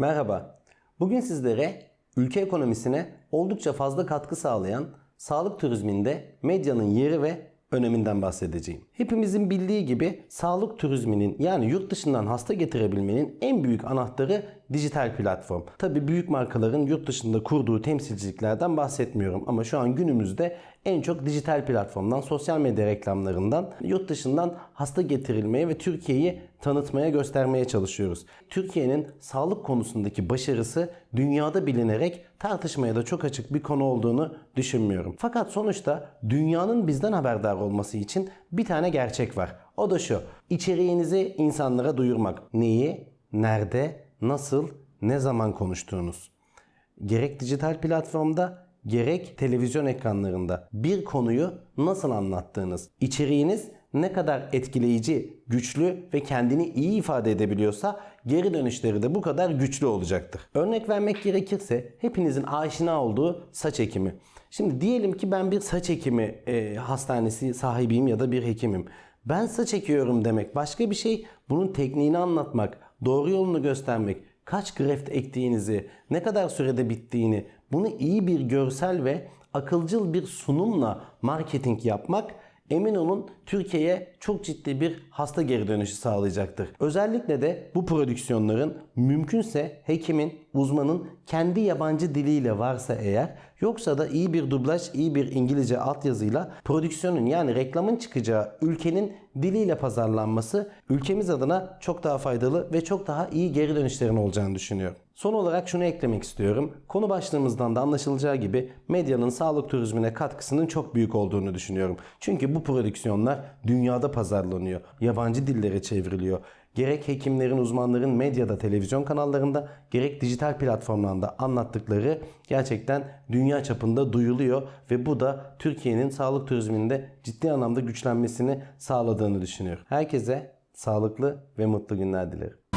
Merhaba. Bugün sizlere ülke ekonomisine oldukça fazla katkı sağlayan sağlık turizminde medyanın yeri ve öneminden bahsedeceğim. Hepimizin bildiği gibi sağlık turizminin yani yurt dışından hasta getirebilmenin en büyük anahtarı dijital platform. Tabi büyük markaların yurt dışında kurduğu temsilciliklerden bahsetmiyorum ama şu an günümüzde en çok dijital platformdan, sosyal medya reklamlarından yurt dışından hasta getirilmeye ve Türkiye'yi tanıtmaya, göstermeye çalışıyoruz. Türkiye'nin sağlık konusundaki başarısı dünyada bilinerek tartışmaya da çok açık bir konu olduğunu düşünmüyorum. Fakat sonuçta dünyanın bizden haberdar olması için bir tane gerçek var. O da şu. İçeriğinizi insanlara duyurmak. Neyi, nerede, nasıl, ne zaman konuştuğunuz. Gerek dijital platformda gerek televizyon ekranlarında bir konuyu nasıl anlattığınız, içeriğiniz ne kadar etkileyici, güçlü ve kendini iyi ifade edebiliyorsa geri dönüşleri de bu kadar güçlü olacaktır. Örnek vermek gerekirse hepinizin aşina olduğu saç ekimi. Şimdi diyelim ki ben bir saç ekimi e, hastanesi sahibiyim ya da bir hekimim. Ben saç ekiyorum demek başka bir şey. Bunun tekniğini anlatmak, doğru yolunu göstermek, kaç greft ektiğinizi, ne kadar sürede bittiğini, bunu iyi bir görsel ve akılcıl bir sunumla marketing yapmak emin olun Türkiye'ye çok ciddi bir hasta geri dönüşü sağlayacaktır. Özellikle de bu prodüksiyonların mümkünse hekimin, uzmanın kendi yabancı diliyle varsa eğer yoksa da iyi bir dublaj, iyi bir İngilizce altyazıyla prodüksiyonun yani reklamın çıkacağı ülkenin diliyle pazarlanması ülkemiz adına çok daha faydalı ve çok daha iyi geri dönüşlerin olacağını düşünüyorum. Son olarak şunu eklemek istiyorum. Konu başlığımızdan da anlaşılacağı gibi medyanın sağlık turizmine katkısının çok büyük olduğunu düşünüyorum. Çünkü bu prodüksiyonlar dünyada pazarlanıyor. Yabancı dillere çevriliyor. Gerek hekimlerin, uzmanların medyada, televizyon kanallarında, gerek dijital platformlarda anlattıkları gerçekten dünya çapında duyuluyor ve bu da Türkiye'nin sağlık turizminde ciddi anlamda güçlenmesini sağladığını düşünüyorum. Herkese sağlıklı ve mutlu günler dilerim.